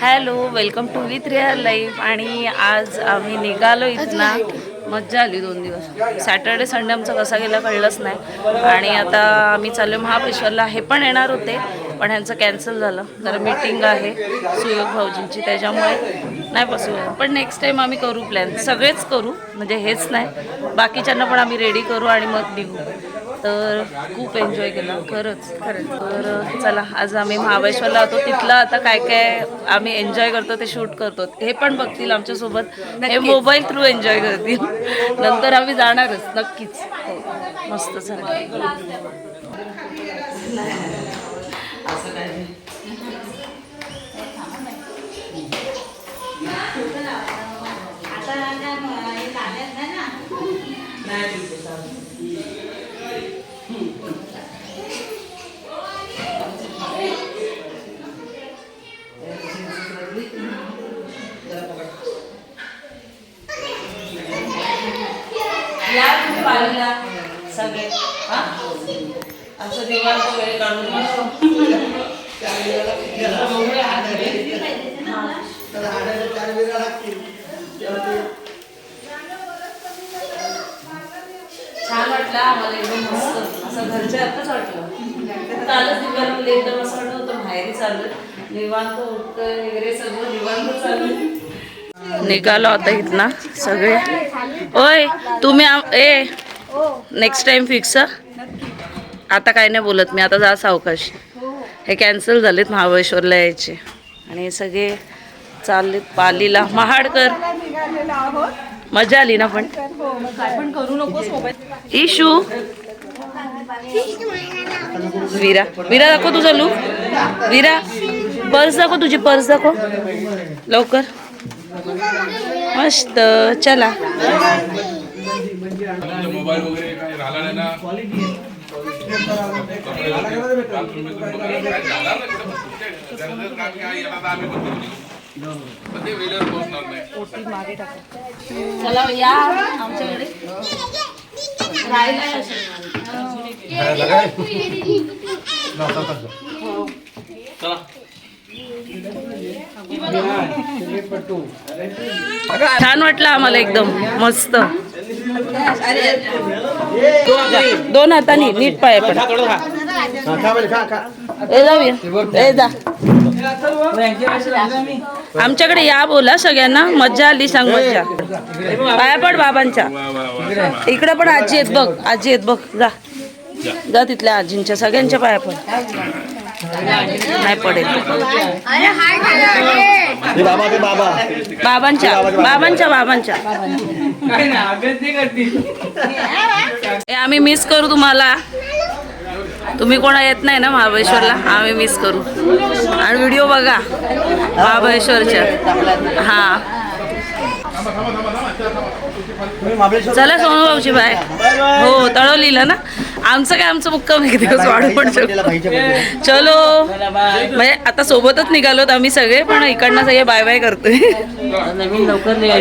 Hello welcome to with real life आणि आज आम्ही निघालो इथनं. मज्जा आली दोन दिवस. सॅटर्डे संडे आमचा कसा गेला कळलंच नाही. आणि आता आम्ही चाललो महाबळेश्वरला. हे पण येणार होते पण ह्यांचं कॅन्सल झालं. जरा मीटिंग आहे सुयोग भाऊजींची त्याच्यामुळे नाही पॉसिबल पण नेक्स्ट टाईम आम्ही करू प्लॅन सगळेच करू. म्हणजे हेच नाही. बाकीच्यांना पण आम्ही रेडी करू आणि मग निघू. तर खूप एन्जॉय केला. खरंच खरंच. तर चला आज आम्ही महाबळेश्वरला होतो. तिथलं आता काय काय आम्ही एन्जॉय करतो ते शूट करतो. हे पण बघतील आमच्यासोबत. हे मोबाईल थ्रू एन्जॉय करतील. नंतर आम्ही जाणारच नक्कीच. हो. मस्त चला या तुम्ही पाहिला सगळे हा असं दिवाळीचा वेळ काढून मस्त. छान वाटलं आम्हाला एकदम मस्त असं घरच्या आताच वाटलं कालच दिव्याला एकदम असं वाटत होतं चाललं निवांत उठतं वगैरे सगळं निवांत चाललं निघालो आता इथनं सगळे. ओय तुम्ही ए नेक्स्ट टाइम फिक्स आता काय नाही बोलत मी आता जा सावकाश. हे कॅन्सल झालेत महाबळेश्वरला यायचे. आणि हे सगळे चाललेत पालीला. महाडकर मजा आली ना पण? काय पण करू मोबाईल. इशू. विरा. विरा दाखव तुझा लुक विरा पर्स दाखव तुझी पर्स दाखव. लवकर. मस्त. चला. चला या आमच्याकडे. राहिला छान वाटलं आम्हाला एकदम मस्त. दोन हातानी नीट पाय पण. आमच्याकडे या बोला सगळ्यांना मज्जा आली सांग मज्जा. पाया पड बाबांच्या. इकडे पण आजी आहेत बघ आजी आहेत बघ जा. जा तिथल्या आजींच्या सगळ्यांच्या पाया पड. नाही पडेल. बाबा ते बाबा. बाबांच्या बाबांच्या बाबांच्या. ए, आम्ही मिस करू तुम्हाला. तुम्ही कोणा येत नाही ना महाबळेश्वरला? आम्ही मिस करू. आणि व्हिडिओ बघा महाबळेश्वरच्या. हा. चला सोनूबाबूची बाय. हो तळवलीला ना? आमचं काय आमचं मुक्काम एक दिवस वाढू पण शकतो चलो. म्हणजे आता सोबतच निघालोत आम्ही सगळे पण इकडनं सगळे बाय बाय करतोय.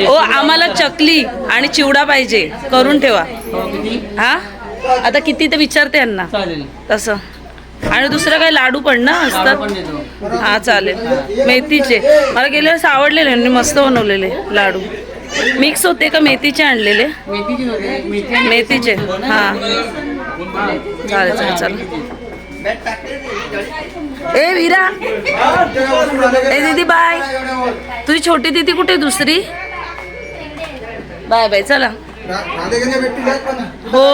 ओ आम्हाला चकली आणि चिवडा पाहिजे. करून ठेवा. हा आता किती ते विचारते यांना. तसं. आणि दुसरं काही लाडू पण ना असतात? हा चालेल. मेथीचे. मला गेल्या वेळेस आवडलेले यांनी मस्त बनवलेले लाडू. मिक्स होते का मेथीचे आणलेले? मेथीचे. हा. चालेल चालेल चालेल. ए विरा. ए दीदी बाय. तुझी छोटी दीदी कुठे दुसरी? बाय बाय चला. हो.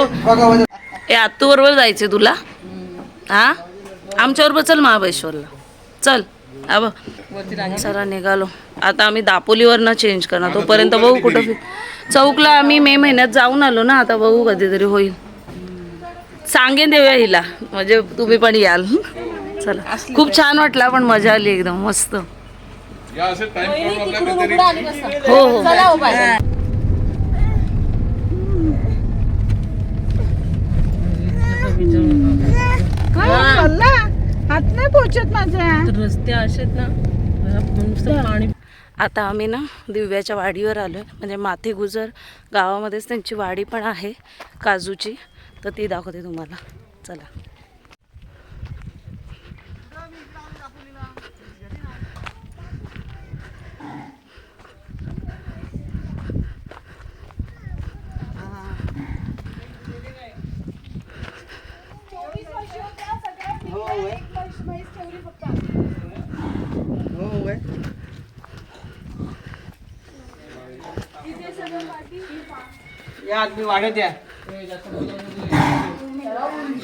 ए आत्तू बरोबर जायचे तुला. हा? आमच्याबरोबर चल महाबळेश्वरला. चल. अब चला निघालो. आता आम्ही दापोलीवरनं चेंज करणार. तोपर्यंत बघू कुठं फि- चौकला आम्ही मे महिन्यात जाऊन आलो ना आता बघू कधीतरी होईल. सांगेन देऊया हिला. म्हणजे तुम्ही पण याल. चला. खूप छान वाटला पण मजा आली एकदम मस्त. या असे टाइम हो हो. हात नाही पोचत माझ्या रस्ते असेच ना पाणी आता आम्ही ना दिव्याच्या वाडीवर आलो आहे म्हणजे माथे गुजर गावामध्येच त्यांची वाडी पण आहे काजूची. तर ती दाखवते तुम्हाला. चला.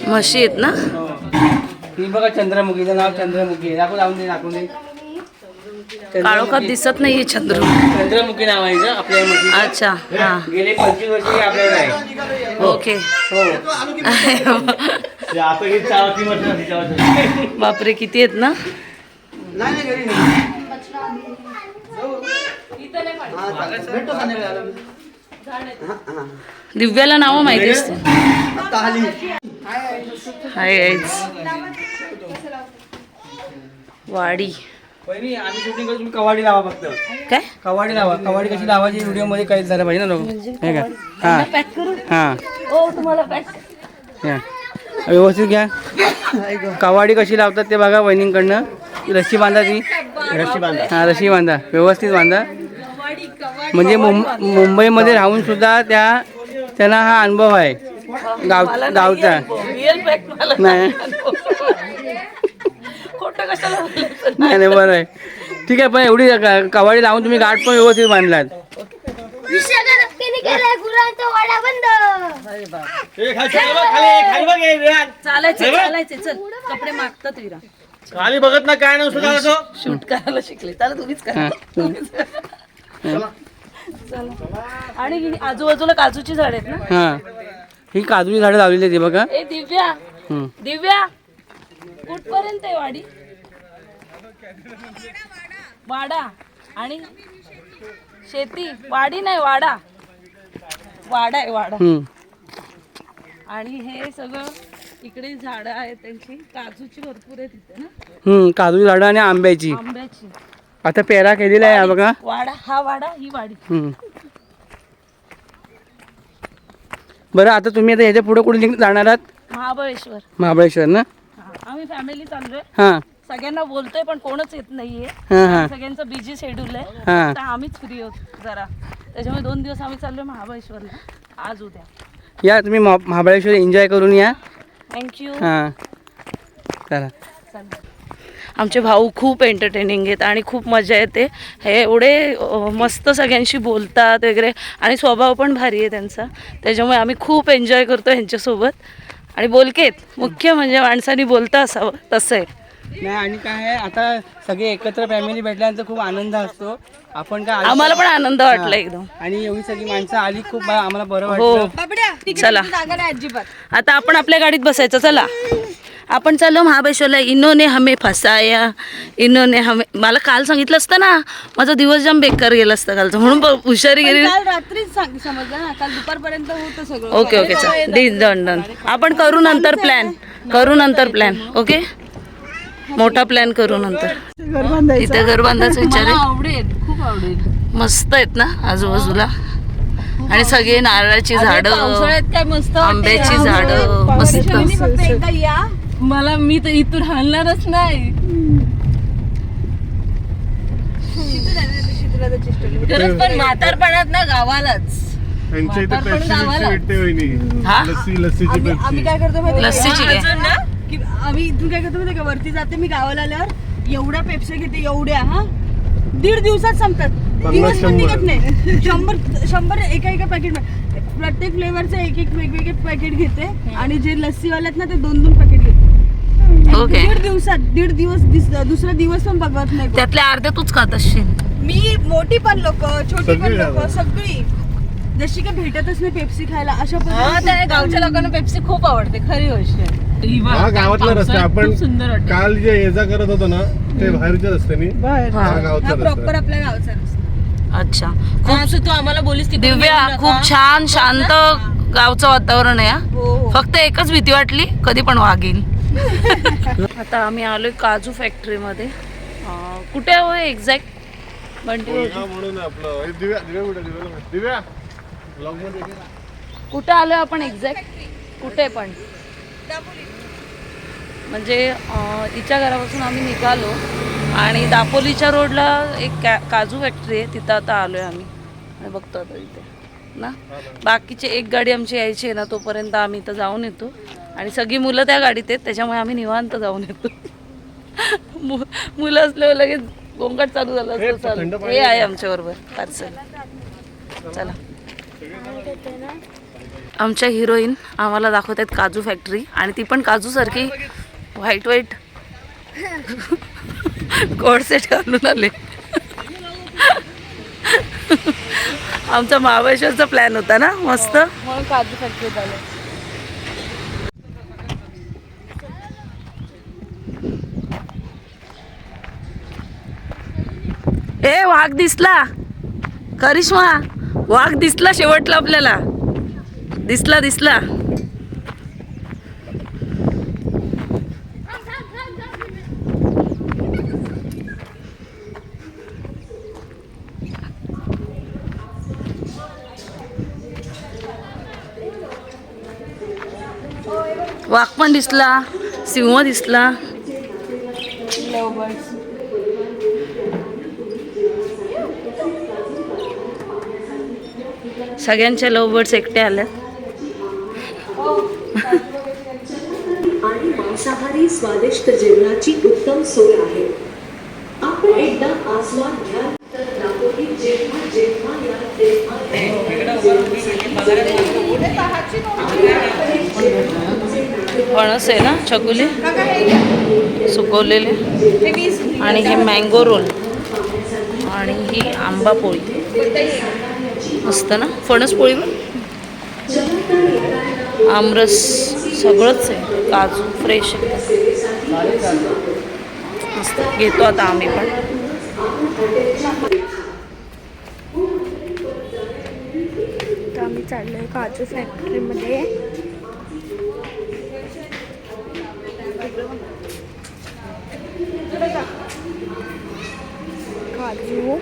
म्हशी आहेत ना? हो. बघा चंद्रमुखीचं नाव चंद्रमुखी. आहे दाखवून लावून दे दाखवून दे. काळोखात चंद्रमुखी दिसत नाहीये चंद्र चंद्रमुखी नाव आहे हिचं, आपल्या. अच्छा हा. गेले पंचवीस वर्ष ही आपल्याकडे आहे. ओके. हो. आता ही. बापरे किती आहेत ना? नाही नाही घरी नाही. भेटतो संध्याकाळी. दिव्याला नावं माहिती असते हाय वाडी. वहिनी, आम्ही शूटिंग करतो तुम्ही कवाडी लावा फक्त. काय? कवाडी लावा. कवाडी कशी लावायची व्हिडिओमध्ये काही झालं पाहिजे ना लोक? हे का? हा. पॅक करू हा. ओ तुम्हाला पॅक घ्या. व्यवस्थित घ्या. कवाडी कशी लावतात ते बघा वहिनींकडनं. रस्सी बांधा ती. रस्सी बांधा. हा रस्सी बांधा. व्यवस्थित बांधा. म्हणजे मुं मुंबईमध्ये राहून सुद्धा त्या त्यांना हा अनुभव आहे. गाव गावचा. नाही. खोटं कशाला बोलायचं? नाही नाही बरं आहे. ठीक आहे पण एवढी कवाडी लावून तुम्ही गाठ पण व्यवस्थित बांधलात. चालायचं चालायचं. चल कपडे मागतात विरा. खाली बघत ना काय नसतो शूट करायला शिकले. चला तुम्हीच करा. चला. आणि आजूबाजूला काजूची झाड आहेत ना? हा. ही काजूची झाडं लावलेली आहेत हे बघा. ए दिव्या. हम्म. दिव्या कुठपर्यंत आहे वाडी? वाडा. आणि शेती? वाडी नाही वाडा. वाडा आहे वाडा. हम्म. आणि हे सगळं इकडे झाडं आहेत त्यांची. काजूची भरपूर आहे तिथे ना? हम्म काजूची झाडं आणि आंब्याची. आंब्याची. आता पेरा केलेला आहे हा बघा. वाडा. हा वाडा ही वाडी. हम्म. बरं आता तुम्ही आता ह्याच्या पुढे कुठे जाणार आहात? महाबळेश्वर. महाबळेश्वर ना? हा, आम्ही फॅमिली चाललोय. हां. सगळ्यांना बोलतोय पण कोणच येत नाहीये. हां हां. सगळ्यांचं बिझी शेड्यूल आहे. हां. तर आम्हीच फ्री आहोत जरा. त्याच्यामुळे दोन दिवस आम्ही चाललोय महाबळेश्वरला. आज उद्या. या तुम्ही महा- महाबळेश्वर एन्जॉय करून या. थँक्यू हां. चला. आमचे भाऊ खूप एंटरटेनिंग आहेत आणि खूप मजा येते. हे एवढे मस्त सगळ्यांशी बोलतात वगैरे आणि स्वभाव पण भारी आहे त्यांचा. त्याच्यामुळे आम्ही खूप एन्जॉय करतो ह्यांच्यासोबत. आणि बोलकेत मुख्य म्हणजे माणसाने बोलता असावं तसं आहे नाही आणि काय आहे आता सगळे एकत्र फॅमिली भेटल्यानंतर खूप आनंद असतो. आपण काय आम्हाला पण आनंद वाटला एकदम. आणि एवढी सगळी माणसं आली खूप आम्हाला बरं हो. वाटलं चला आता आपण आपल्या गाडीत बसायचं चला. आपण चाललो महाबळेश्वरला इनोने हमे फसाया इनोने हमे मला काल सांगितलं असतं ना माझा दिवस जाम बेकार गेला असता कालचा म्हणून हुशारी गेली. काल रात्रीच सांग समजलं ना काल दुपारपर्यंत होतं सगळं. ओके ओके चल डन डन डन. आपण करू नंतर प्लॅन करू नंतर प्लॅन ओके? मोठा प्लॅन करू नंतर. इथे घर बांधायचा विचार. आहे आवडेल खूप आवडेल. मस्त आहेत ना आजूबाजूला. आणि सगळे नारळाची झाडं काय मस्त आंब्याची झाडं मस्त. मला मी तर इथून हलणारच नाही. खरंच पण म्हातारपणात ना गावालाच. इथे म्हातारपण गावाला. भेटते वहिनी? हा? लस्सी लस्सीची आम्ही आम्ही पेप्सी काय करतो माहिती लस्सीची काय? की आम्ही इथून काय करतो माहिती का? वरती जाते मी गावाला आल्यावर एवढ्या पेप्सी घेते एवढ्या हा? दीड दिवसात संपतात. दिवस पण शंभर. निघत नाही. शंभर शंभर एका एका पॅकेट प्रत्येक फ्लेवरचं एक एक वेगवेगळे पॅकेट घेते. आणि जे लस्सीवाले आहेत ना ते दोन दोन पॅकेट घेते. ओके दीड दिवसात दीड दिवस दिस- दुसरा दिवस पण बघत नाही कोण. त्यातल्या अर्ध्या तूच खात असशील. मी मोठी पण लोक छोटी पण सगळी लोक. सगळी. जशी काही भेटतच नाही पेप्सी खायला अशा पद्धतीने गावच्या लोकांना पेप्सी खूप आवडते खरी गोष्ट हा गावातला रस्ता आपण काल जे ये जा करत होतो ना ते बाहेरच्या रस्त्याने हा. हा. गावचा हा रस्ता प्रॉपर आपल्या गावचा रस्ता. अच्छा. असं तू आम्हाला बोलीस तिकडे दिव्या. खूप छान शांत गावचं वातावरण आहे हा. हो हो. फक्त एकच भीती वाटली कधी पण वागेल. आता आम्ही आलोय काजू फॅक्टरीमध्ये. कुठे आहे एक्झॅक्ट? हा, दिव्या कुठे आलोय आपण एक्झॅक्ट कुठे पण. म्हणजे अं, हिच्या घरापासून आम्ही निघालो आणि दापोलीच्या रोडला एक कॅ काजू फॅक्टरी आहे. तिथं आता आलोय आम्ही. आणि बघतो आता इथे. ना? बाकीचे एक गाडी आमची यायची आहे ना तोपर्यंत आम्ही इथं जाऊन येतो. आणि सगळी मुलं त्या गाडीत आहेत त्याच्यामुळे आम्ही निवांत जाऊन येतो. मु- मुलं असल्यावर लगेच गोंगाट चालू झालं हे, असतं चालू हे आहे आमच्याबरोबर पार्सल. चला. आमच्या हिरोईन आम्हाला दाखवत आहेत काजू फॅक्टरी आणि ती पण काजूसारखी व्हाईट व्हाईट. कोड सेट घालून आले. आमचा महाबळेश्वरचा प्लॅन होता ना मस्त? म्हणून काजू फॅक्टरीत आले. ए वाघ दिसला. करिश्मा वाघ दिसला शेवटला आपल्याला. दिसला दिसला. वाघ पण दिसला सिंह दिसला. सगळ्यांच्या लव बर्ड्स एकटे आल्या आणि मांसाहारी स्वादिष्ट जेवणाची उत्तम सोय आहे. आपण एकदा आस्वाद घ्याल तर रापोटी जेव्हा जेव्हा या तेव्हा फणस आहे ना चकुली सुकवलेले. आणि हे मँगो रोल आणि ही आंबा पोळी. मस्त ना? फणस पोळी पण आमरस सगळंच आहे. काजू फ्रेश मस्त. घेतो आता आम्ही पण. तर आम्ही चाललोय काजू फॅक्टरीमध्ये काजू.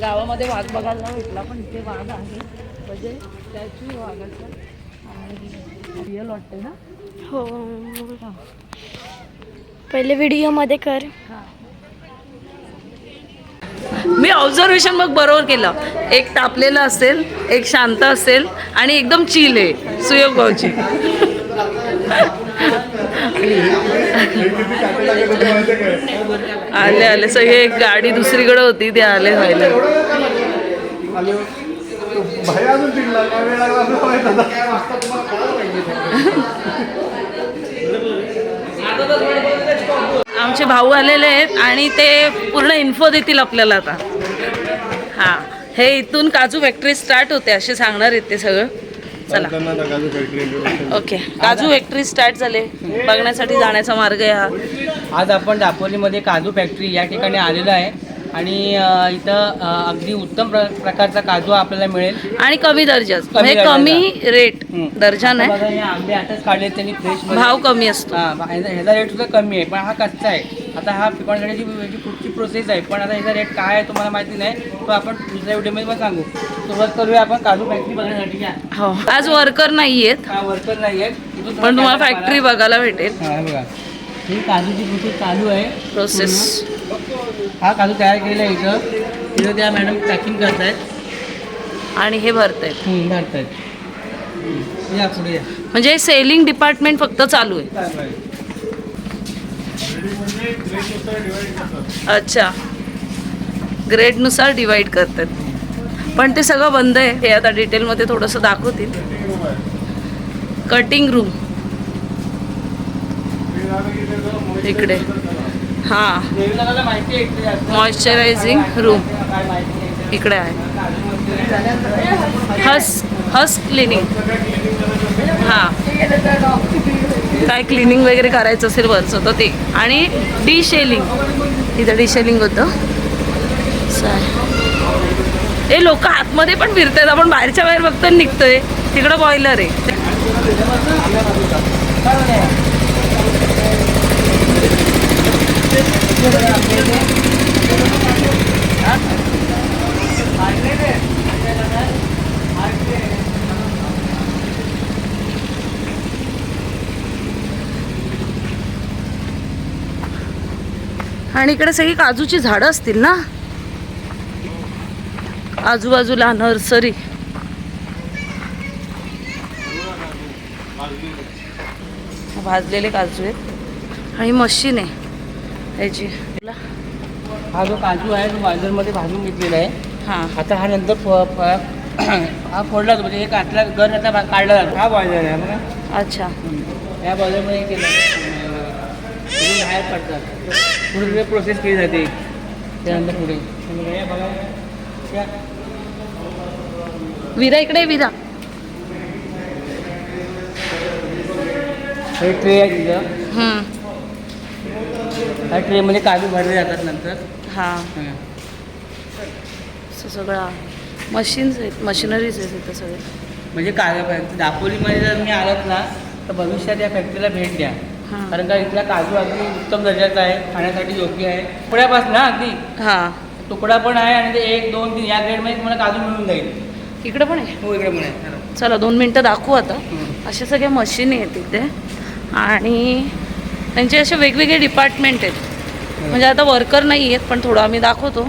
गावामध्ये वाघ बघायला भेटला पण इथे वाघ आहे. म्हणजे त्याची वाघाचं आणि रिअल वाटते ना? हो. पहिले व्हिडिओमध्ये कर. मी ऑब्झर्वेशन मग बरोबर केलं. एक तापलेलं असेल एक शांत असेल आणि एकदम चिल आहे. सुयोग भाऊची आले आले. सगळे एक गाडी दुसरीकडे होती ते आले व्हायला. आमचे भाऊ आलेले आहेत आणि ते पूर्ण इन्फो देतील आपल्याला आता. हां. हे इथून काजू फॅक्टरी स्टार्ट होते असे सांगणार आहेत ते सगळं. चला. ओके. काजू फॅक्टरी स्टार्ट झाले. बघण्यासाठी जाण्याचा मार्ग आहे हा. आज आपण दापोलीमध्ये काजू फॅक्टरी या ठिकाणी आलेलो आहे. आणि इथं अगदी उत्तम प्र प्रकारचा काजू आपल्याला मिळेल. आणि कमी दर्जाच कमी म्हणजे कमी रेट. दर्जा नाही हे आंबे आताच काढले त्यांनी फ्रेश भाव कमी असतो. हा ह्याचा रेट सुद्धा कमी आहे. पण हा कच्चा आहे. आता हा पिकवण्याची याची पुढची प्रोसेस आहे. पण आता ह्याचा रेट काय आहे तुम्हाला माहिती नाही. तो आपण दुसऱ्या व्हिडिओमध्ये पण सांगू. सुरुवात करूया आपण. काजू फॅक्टरी बघण्यासाठी घ्या हो. आज वर्कर नाही आहेत हा वर्कर नाही आहेत पण तुम्हाला फॅक्टरी बघायला भेटेल. हा, बघा. ही काजूची प्रोसेस चालू आहे. प्रोसेस हा काजू तयार केलेला आहे इथं. इथं त्या मॅडम पॅकिंग करतायत. आणि हे भरत आहेत. या पुढे या. म्हणजे सेलिंग डिपार्टमेंट फक्त चालू आहे. अच्छा. ग्रेडनुसार डिवाइड करतात. पण ते सगळं बंद आहे. हे आता डिटेलमध्ये थोडंसं दाखवतील. कटिंग रूम इकडे. हां. मॉइश्चरायझिंग रूम इकडे आहे. हस हस क्लिनिंग हां. काय क्लिनिंग वगैरे करायचं असेल वरचं तर ते. आणि डी शेलिंग इथं डी शेलिंग होतं हे लोक आतमध्ये पण फिरतात आपण बाहेरच्या बाहेर फक्त निघतोय. तिकडं बॉयलर आहे. आणि इकडे सगळी काजूची झाडं असतील ना? आजूबाजूला नर्सरी. भाजलेले काजू आहेत. आणि मशीन आहे. ह्याची. हा जो काजू आहे तो बाजारमध्ये भाजून घेतलेला आहे हां. आता हा नंतर फ- फ- हा फोडला जातो म्हणजे एक आतला गर आता काढला जातो. हा बाजार आहे बघा. अच्छा. या बाजारमध्ये हे केलं बाहेर पडतात. पुढे पुढे प्रोसेस केली जाते. त्यानंतर पुढे. विरा इकडे विरा. हे ट्रे आहे तिथं. हम्म. ह्या ट्रेमध्ये काजू भरले जातात नंतर. हां. हं. असं सगळं आहे. मशीन्स आहेत मशिनरीज आहेत इथं सगळे. म्हणजे काय दापोलीमध्ये जर मी आलात ना तर भविष्यात या फॅक्टरीला भेट द्या. कारण का इथला काजू अगदी उत्तम दर्जाचा आहे खाण्यासाठी योग्य आहे. तुकड्यापासून ना अगदी. हां. तुकडा पण आहे आणि ते एक दोन तीन या ग्रेडमध्ये तुम्हाला काजू मिळून जाईल. इकडे पण आहे? हो इकडे पण आहे. चला दोन मिनटं दाखवू आता. अशा सगळ्या मशीनी आहेत इथे आणि त्यांचे असे वेगवेगळे डिपार्टमेंट आहेत. म्हणजे आता वर्कर नाही आहेत पण थोडं आम्ही दाखवतो.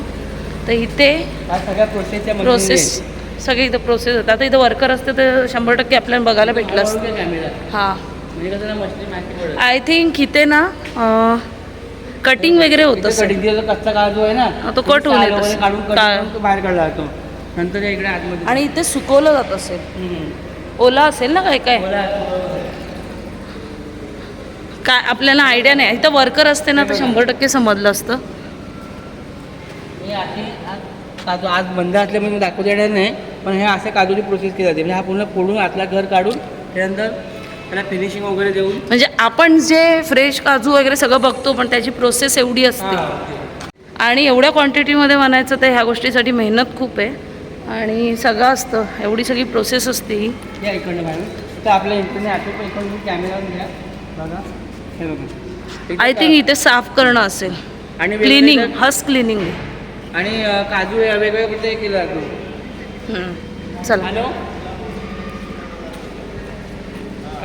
तर इथे सगळ्या प्रोसेसच्या प्रोसेस सगळे इथं प्रोसेस होतात. आता इथं वर्कर असते तर शंभर टक्के आपल्याला बघायला भेटलं असतं. हां. म्हणजे आय थिंक इथे ना कटिंग वगैरे होतं कच्चा आहे ना तो कट होऊन असेल. बाहेर काढला जातो. नंतर इकडे आतमध्ये. आणि इथे सुकवलं जात असेल. ओला असेल ना काय काय. काय आपल्याला आयडिया नाही. इथं वर्कर असते ना तर शंभर टक्के समजलं असतं. हे काजू आज बंद असल्यामुळे मी दाखवता येणार नाही पण हे असे काजूची प्रोसेस केली जाते. म्हणजे हा पूर्ण फोडून आतला घर काढून त्यानंतर त्याला फिनिशिंग वगैरे देऊन. म्हणजे आपण जे फ्रेश काजू वगैरे सगळं बघतो पण त्याची प्रोसेस एवढी असते. आणि एवढ्या क्वांटिटीमध्ये बनायचं तर ह्या गोष्टीसाठी मेहनत खूप आहे. आणि सगळं असतं. एवढी सगळी प्रोसेस असते ही. या इकडनं बाहेर. तर आपल्या इंटरनेट आठवतं इकडून कॅमेरा घ्या. बघा. हे बघा. आय थिंक इथे साफ करणं असेल. आणि क्लिनिंग हस क्लिनिंग आणि काजू वेगवेगळ्या कुठे केलं जातो. चला. हॅलो?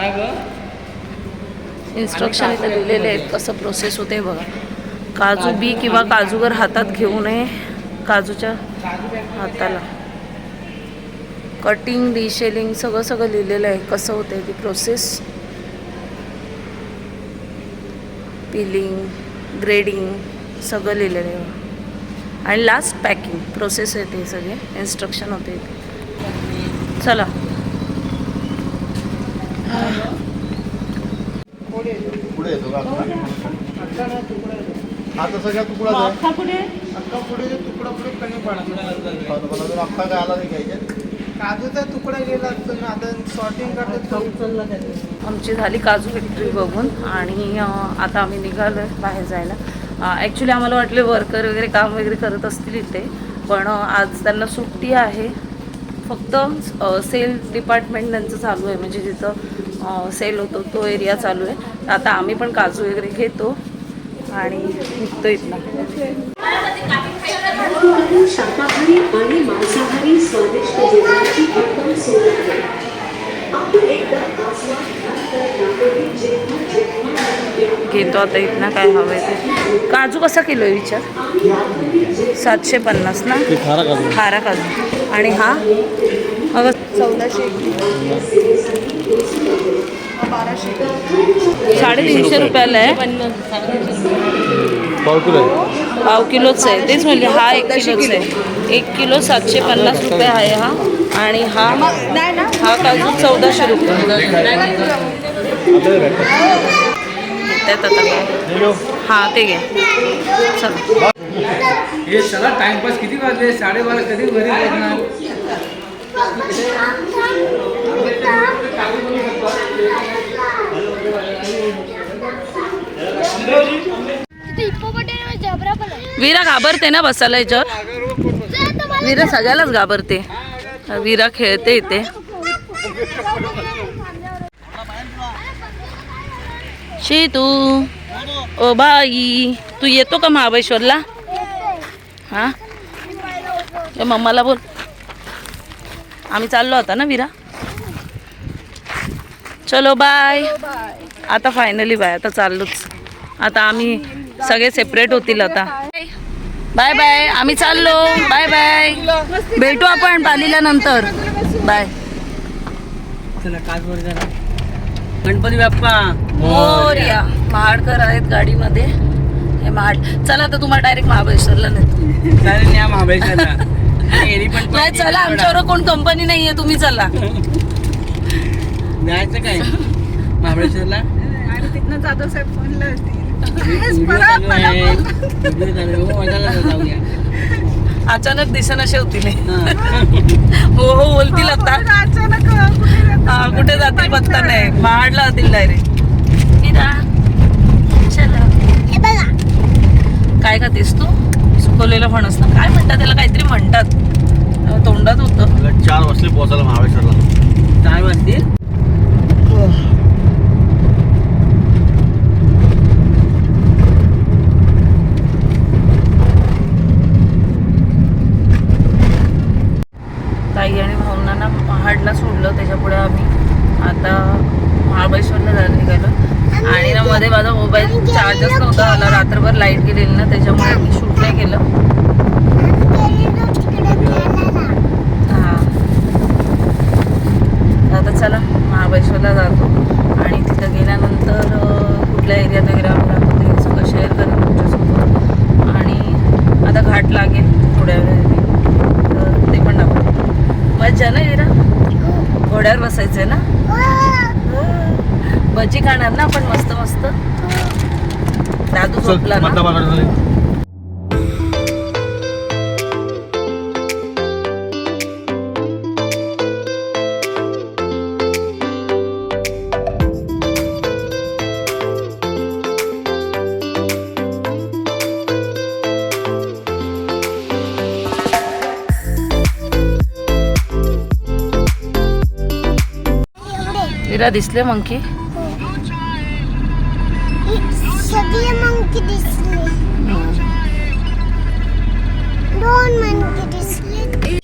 काय ग. इन्स्ट्रक्शन इथे लिहिलेले आहेत कसं प्रोसेस होते बघा. काजू बी किंवा काजूगर हातात घेऊ नये काजूच्या हाताला. कटिंग डिशेलिंग सगळं सगळं लिहिलेलं आहे कसं होते ती प्रोसेस पिलिंग ग्रेडिंग सगळं लिहिलेलं आहे. आणि लास्ट पॅकिंग प्रोसेस आहे ते सगळे इन्स्ट्रक्शन होते. चला. पुढे येतो का? आता सगळा तुकडा आहे अख्खा कुठे अख्खा पुढे जे तुकडा पुढे कमी पडा मला जर अख्खा काय आला नाही घ्यायचे काजूचा तुकडा गेला असतो आता करतात आमची झाली काजू फॅक्टरी बघून आणि आता आम्ही निघालो बाहेर जायला. ॲक्च्युली आम्हाला वाटले वर्कर वगैरे काम वगैरे करत असतील इथे पण आज त्यांना सुट्टी आहे. फक्त सेल डिपार्टमेंट त्यांचं चालू आहे. म्हणजे जिथं सेल होतो तो एरिया चालू आहे. आता आम्ही पण काजू वगैरे घेतो आणि निघतो इथनं. भारतातील शाकाहारी आणि मांसाहारी स्वादिष्ट जेवणाची उत्तम सोय आहे. आपण एकदा घेतो आता इथनं काय हवं आहे ते. काजू कसा किलो आहे विचार? सातशे पन्नास ना? खारा काजू. आणि हा? अगं चौदाशे. साडेतीनशे रुपयाला आहे. पाव किलो आहे. पाव किलोच आहे. तेच म्हणजे हा एक किलोच आहे. एक किलो सातशे पन्नास रुपये आहे हा. आणि हा हा काजू चौदाशे रुपये. आपल्याला भेटतात. त्यात आता. काय हा ते घ्या चला. हे सगळा टाइमपास किती वाजले? साडेबारा कधी घरी पोहोचणार वीरा घाबरते ना बसायला याच्यावर? वीरा सगळ्यालाच घाबरते. वीरा खेळते इथे. शी तू. ओ बाई तू येतो का महाबळेश्वरला? हा? या मम्माला बोल. आम्ही चाललो होता ना वीरा? चलो बाय आता फायनली बाय आता चाललोच. आता आम्ही सगळे सेपरेट होतील आता. बाय बाय आम्ही चाललो. बाय बाय भेटू आपण पालीला नंतर. बाय गणपती बाप्पा. मोरया. महाडकर आहेत गाडीमध्ये. आहे महाड चला आता तुम्हाला डायरेक्ट महाबळेश्वरला नेतो चालेल या महाबळेश्वरला. एरी पण नाही चला आमच्यावर कोण कंपनी नाहीये तुम्ही चला. जायचं काय? महाबळेश्वरला? आणि तिथनं जाधव साहेब फोनला. हो, अचानक दिसन असे होतील हे. हा. बोलतील आता. अचानक कुठे जात- हा कुठे जातील पत्ता नाही. महाडला जातील डायरेक्ट काय खातेस तू? सुकवलेलं फणस ना. काय म्हणतात त्याला? काहीतरी म्हणतात. तोंडात होतं. चार वाजले पोहोचायला महाबळेश्वरला. चार वाजतील ताई आणि भाऊंना ना महाडला सोडलं त्याच्यापुढे आम्ही आता महाबळेश्वरला जायला निघालो आणि ना मध्ये माझा मोबाईल चार्जच नव्हता आला रात्रभर लाइट गेलेली ना त्याच्यामुळे मी शूट नाही केलं. हां. आता चला महाबळेश्वरला जातो. आणि तिथं गेल्यानंतर कुठल्या एरियात वगैरे आम्हाला ते सगळं शेअर करेन तुमच्यासोबत. आणि आता घाट लागेल थोड्या वेळाने. तर ते पण दाखवते. मजा ना इरा? घोड्यावर बसायचं आहे ना? भजी खाणार ना आपण मस्त मस्त? दादू झोपला ना? दिसले मंकी. सगळे मंकी दिसले. दोन मंकी दिसले.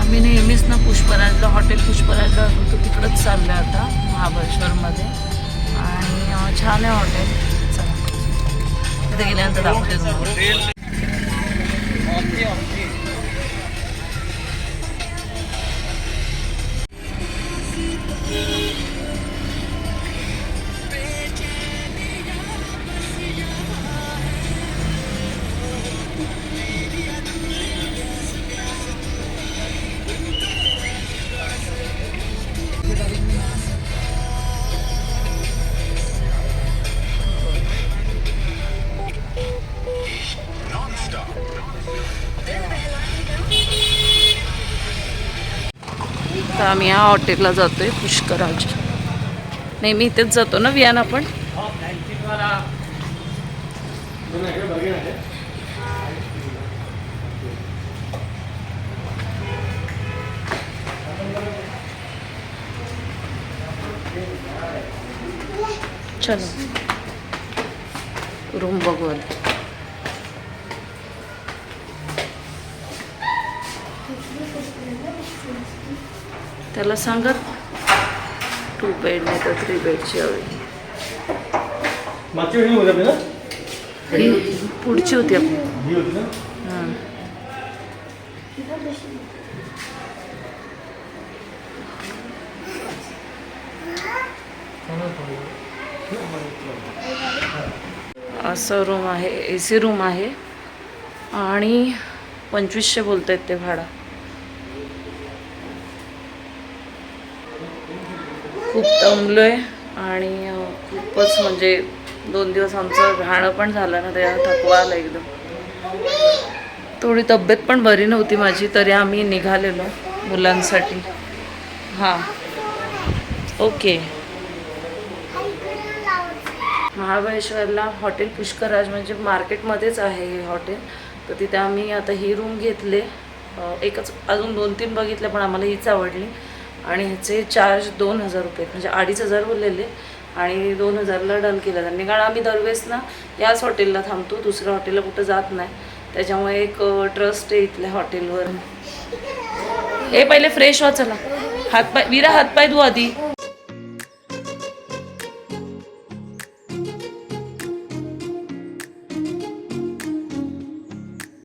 आम्ही नेहमीच ना पुष्पराजला हॉटेल पुष्पराजला होतो तिकडंच चाललो आता महाबळेश्वरमध्ये. आणि छान आहे हॉटेल. चला. तिथे गेल्यानंतर दाखवते तुम्हाला. आम्ही या हॉटेलला जातोय पुष्कराज. नेहमी इथेच जातो ना वियान आपण चलो. रूम बघू त्याला सांगत टू बेड नाही तर थ्री बेडची हवी. ही पुढची होती आपली. हां असं रूम आहे ए सी रूम आहे. आणि पंचवीसशे बोलत आहेत ते भाडं. खूप दमलो आहे आणि खूपच म्हणजे दोन दिवस आमचं राहणं पण झालं ना त्या थकवा आला एकदम. थोडी तब्येत पण बरी नव्हती माझी तरी आम्ही निघालेलो मुलांसाठी. हां. ओके. महाबळेश्वरला हॉटेल पुष्कराज म्हणजे मार्केटमध्येच आहे हे हॉटेल. तर तिथे आम्ही आता ही रूम घेतले. एकच अजून दोन तीन बघितले पण आम्हाला हीच आवडली. आणि ह्याचे चार्ज दोन हजार रुपये म्हणजे अडीच हजार बोललेले. आणि दोन हजारला डन केलं. त्यांनी कारण आम्ही दरवेळेस ना याच हॉटेलला थांबतो. दुसऱ्या हॉटेलला कुठं जात नाही. त्याच्यामुळे एक ट्रस्ट आहे इथल्या हॉटेलवर हे पहिले फ्रेश व्हा चला हातपाय विरा हातपाय धुवा आधी.